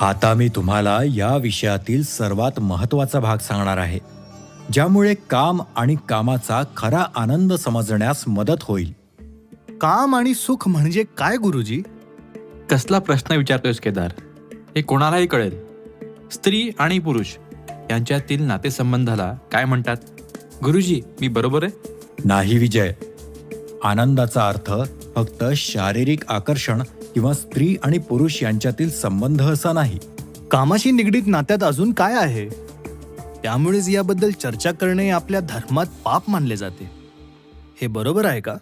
आता मी तुम्हाला या विषयातील सर्वात महत्त्वाचा भाग सांगणार आहे ज्यामुळे काम आणि कामाचा खरा आनंद समजण्यास मदत होईल. काम आणि सुख म्हणजे काय गुरुजी? कसला प्रश्न विचारतोयस केदार? हे कोणालाही कळेल. स्त्री आणि पुरुष यांच्यातील नातेसंबंधाला काय म्हणतात? गुरुजी मी बरोबर आहे? नाही विजय. आनंदाचा अर्थ फक्त शारीरिक आकर्षण किंवा स्त्री आणि पुरुष यांच्यातील संबंध असा नाही. कामाशी निगडीत नात्यात अजून काय आहे? त्यामुळेच याबद्दल चर्चा करणे आपल्या धर्मात पाप मानले जाते. हे बरोबर आहे का?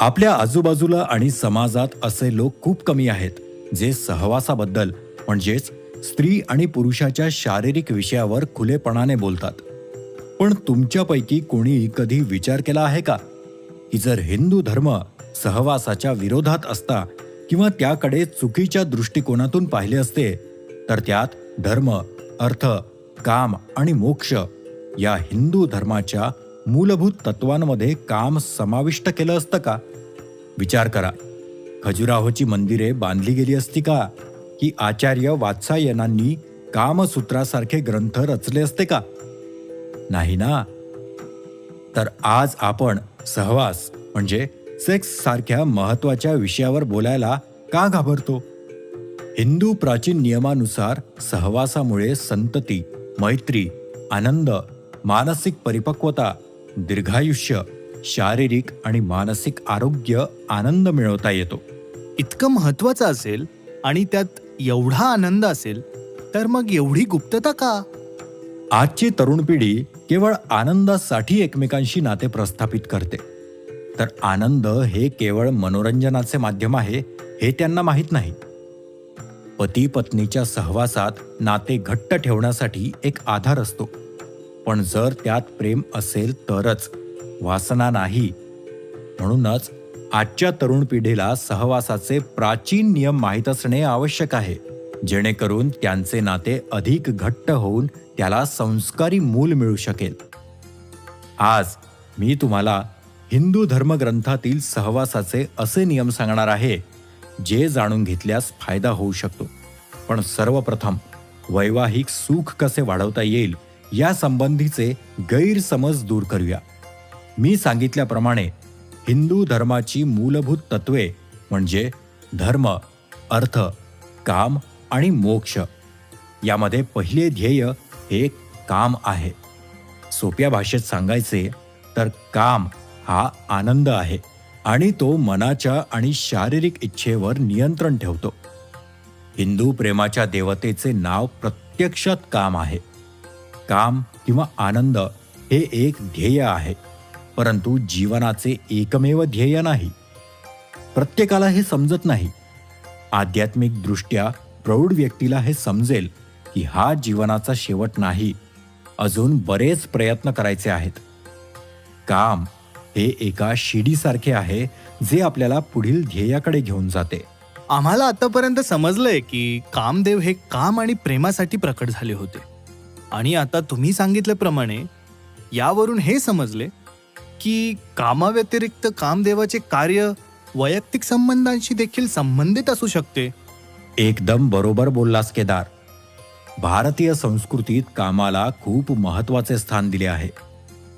आपल्या आजूबाजूला आणि समाजात असे लोक खूप कमी आहेत जे सहवासाबद्दल म्हणजेच स्त्री आणि पुरुषाच्या शारीरिक विषयावर खुलेपणाने बोलतात. पण तुमच्यापैकी कोणी कधी विचार केला आहे का? की जर हिंदू धर्म सहवासाच्या विरोधात असता किंवा त्याकडे चुकीच्या दृष्टिकोनातून पाहिले असते तर त्यात धर्म अर्थ काम आणि मोक्ष या हिंदू धर्माच्या मूलभूत तत्वांमध्ये काम समाविष्ट केलं असतं का? विचार करा. खजुराहोची मंदिरे बांधली गेली असती का? की आचार्य वात्सायनांनी कामसूत्रासारखे ग्रंथ रचले असते का? नाही ना? तर आज आपण सहवास म्हणजे सेक्स सारख्या महत्त्वाच्या विषयावर बोलायला का घाबरतो? हिंदू प्राचीन नियमानुसार सहवासामुळे संतती मैत्री आनंद मानसिक परिपक्वता दीर्घायुष्य शारीरिक आणि मानसिक आरोग्य आनंद मिळवता येतो. इतकं महत्वाचं असेल आणि त्यात एवढा आनंद असेल तर मग एवढी गुप्तता का? आजची तरुण पिढी केवळ आनंदासाठी एकमेकांशी नाते प्रस्थापित करते. तर आनंद हे केवळ मनोरंजनाचे माध्यम आहे हे त्यांना माहीत नाही. पती पत्नीच्या सहवासात नाते घट्ट ठेवण्यासाठी एक आधार असतो. पण जर त्यात प्रेम असेल तरच वासना नाही. म्हणूनच आजच्या तरुण पिढीला सहवासाचे प्राचीन नियम माहीत असणे आवश्यक आहे. जेणेकरून त्यांचे नाते अधिक घट्ट होऊन त्याला संस्कारी मूल मिळू शकेल. आज मी तुम्हाला हिंदू धर्मग्रंथातील सहवासाचे असे नियम सांगणार आहे जे जाणून घेतल्यास फायदा होऊ शकतो. पण सर्वप्रथम वैवाहिक सुख कसे वाढवता येईल या संबंधीचे गैरसमज दूर करूया. मी सांगितल्याप्रमाणे हिंदू धर्माची मूलभूत तत्वे म्हणजे धर्म अर्थ काम आणि मोक्ष यामध्ये पहिले ध्येय हे काम आहे. सोप्या भाषेत सांगायचे तर काम हा आनंद आहे आणि तो मनाच्या आणि शारीरिक इच्छेवर नियंत्रण ठेवतो. हिंदू प्रेमाच्या देवतेचे नाव प्रत्यक्षात काम आहे. काम किंवा आनंद हे एक ध्येय आहे परंतु जीवनाचे एकमेव ध्येय नाही. प्रत्येकाला हे समजत नाही. आध्यात्मिकदृष्ट्या प्रौढ व्यक्तीला हे समजेल की हा जीवनाचा शेवट नाही अजून बरेच प्रयत्न करायचे आहेत. काम हे एका शिडीसारखे आहे जे आपल्याला पुढील ध्येयाकडे घेऊन जाते. आम्हाला आतापर्यंत समजलंय की कामदेव हे काम आणि प्रेमासाठी प्रकट झाले होते. आणि आता तुम्ही सांगितल्याप्रमाणे यावरून हे समजले की कामाव्यतिरिक्त कामदेवाचे कार्य वैयक्तिक संबंधांशी देखील संबंधित असू शकते. एकदम बरोबर बोललास केदार. भारतीय संस्कृतीत कामाला खूप महत्त्वाचे स्थान दिले आहे.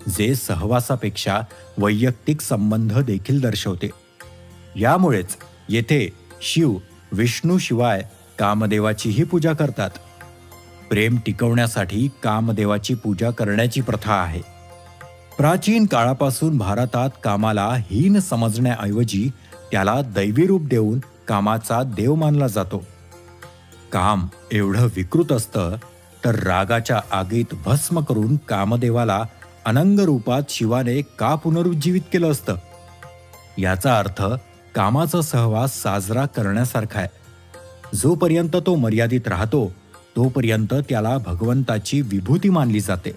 जे सहवासापेक्षा वैयक्तिक संबंध देखील दर्शवते. यामुळेच येथे शिव विष्णू शिवाय कामदेवाचीही पूजा करतात. प्रेम टिकवण्यासाठी कामदेवाची पूजा करण्याची प्रथा आहे. प्राचीन काळापासून भारतात कामाला हीन समजण्याऐवजी त्याला दैवी रूप देऊन कामाचा देव मानला जातो. काम एवढं विकृत असतं तर रागाच्या आगीत भस्म करून कामदेवाला अनंग रूपात शिवाने का पुनरुज्जीवित केलं असतं? याचा अर्थ कामाचा सहवास साजरा करण्यासारखा आहे. जोपर्यंत तो मर्यादित राहतो तोपर्यंत त्याला भगवंताची विभूती मानली जाते.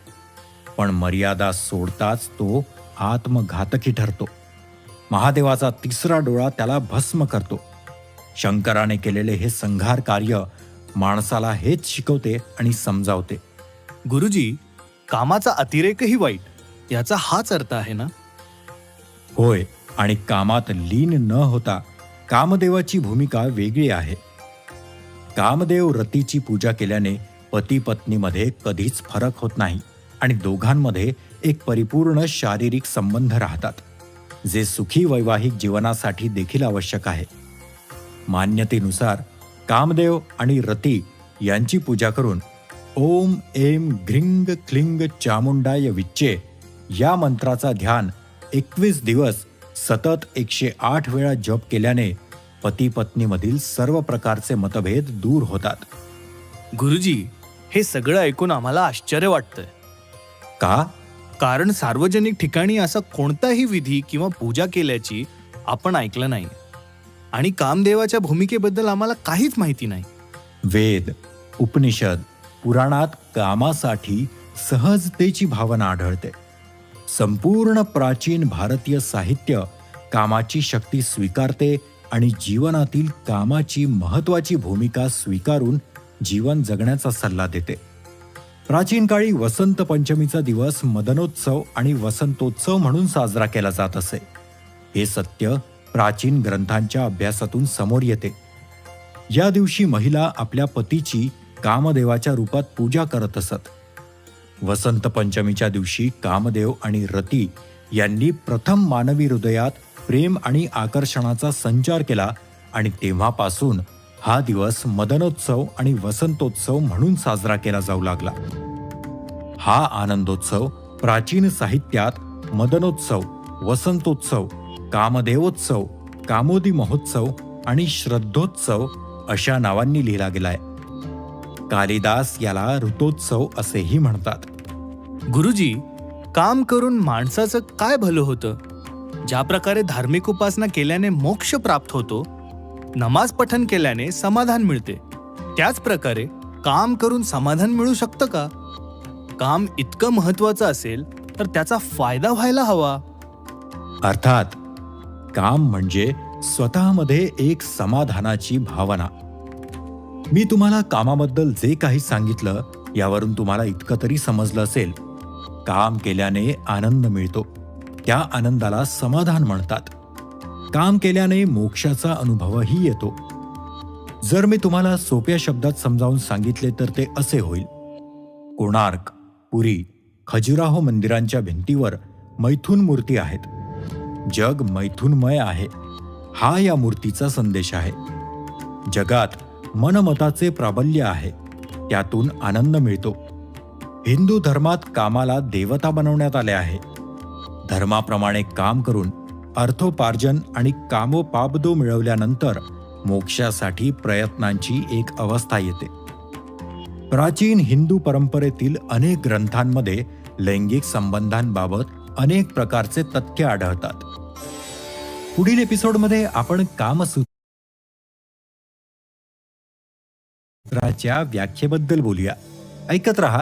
पण मर्यादा सोडताच तो आत्मघातकी ठरतो. महादेवाचा तिसरा डोळा त्याला भस्म करतो. शंकराने केलेले हे संघार कार्य माणसाला हेच शिकवते आणि समजावते. गुरुजी कामाचा अतिरेकही वाईट. याचा हाच अर्थ आहे ना? होय आणि कामात लीन न होता कामदेवाची भूमिका वेगळी आहे. कामदेव रतीची पूजा केल्याने पती पत्नीमध्ये कधीच फरक होत नाही आणि दोघांमध्ये एक परिपूर्ण शारीरिक संबंध राहतात जे सुखी वैवाहिक जीवनासाठी देखील आवश्यक आहे. मान्यतेनुसार कामदेव आणि रती यांची पूजा करून ओम एम घ्रिंग क्लिंग चामुंडाय विच्चे या मंत्राचा ध्यान एकवीस दिवस सतत एकशे आठ वेळा जप केल्याने पती पत्नीमधील सर्व प्रकारचे मतभेद दूर होतात. गुरुजी हे सगळं ऐकून आम्हाला आश्चर्य वाटतंय. का? कारण सार्वजनिक ठिकाणी असा कोणताही विधी किंवा पूजा केल्याची आपण ऐकलं नाही. आणि कामदेवाच्या भूमिकेबद्दल आम्हाला काहीच माहिती नाही. वेद उपनिषद पुराणात कामासाठी सहजतेची भावना आढळते. संपूर्ण प्राचीन भारतीय साहित्य कामाची शक्ती स्वीकारते आणि जीवनातील कामाची महत्वाची भूमिका स्वीकारून जीवन जगण्याचा सल्ला देते. प्राचीन काळी वसंत पंचमीचा दिवस मदनोत्सव आणि वसंतोत्सव म्हणून साजरा केला जात असे. हे सत्य प्राचीन ग्रंथांच्या अभ्यासातून समोर येते. या दिवशी महिला आपल्या पतीची कामदेवाच्या रूपात पूजा करत असत. वसंत पंचमीच्या दिवशी कामदेव आणि रती यांनी प्रथम मानवी हृदयात प्रेम आणि आकर्षणाचा संचार केला आणि तेव्हापासून हा दिवस मदनोत्सव आणि वसंतोत्सव म्हणून साजरा केला जाऊ लागला. हा आनंदोत्सव प्राचीन साहित्यात मदनोत्सव वसंतोत्सव कामदेवोत्सव कामोदी महोत्सव आणि श्रद्धोत्सव अशा नावांनी लिहिला गेलाय. कालिदास याला ऋतोत्सव असेही म्हणतात. गुरुजी काम करून माणसाचं काय भलं होतं? ज्या प्रकारे धार्मिक उपासना केल्याने मोक्ष प्राप्त होतो नमाज पठन केल्याने समाधान मिळते त्याच प्रकारे काम करून समाधान मिळू शकतं का? काम इतकं महत्वाचं असेल तर त्याचा फायदा व्हायला हवा. अर्थात काम म्हणजे स्वतःमध्ये एक समाधानाची भावना. मी तुम्हाला कामाबद्दल जे काही सांगितलं यावरून तुम्हाला इतकं तरी समजलं असेल. काम केल्याने आनंद मिळतो. त्या आनंदाला समाधान म्हणतात. काम केल्याने मोक्षाचा अनुभवही येतो. जर मी तुम्हाला सोप्या शब्दात समजावून सांगितले तर ते असे होईल. कोणार्क पुरी खजुराहो मंदिरांच्या भिंतीवर मैथून मूर्ती आहेत. जग मैथुनमय आहे. हा या मूर्तीचा संदेश आहे. जगात मनमताचे प्राबल्य आहे. त्यातून आनंद मिळतो. हिंदू धर्मात कामाला देवता बनवण्यात आले आहे. धर्माप्रमाणे काम करून अर्थोपार्जन आणि कामोपाबदो मिळवल्यानंतर मोक्षासाठी प्रयत्नांची एक अवस्था येते. प्राचीन हिंदू परंपरेतील अनेक ग्रंथांमध्ये लैंगिक संबंधांबाबत अनेक प्रकारचे तथ्य आढळतात. पुढील एपिसोडमध्ये आपण शास्त्राच्या व्याख्येबद्दल बोलूया. ऐकत रहा.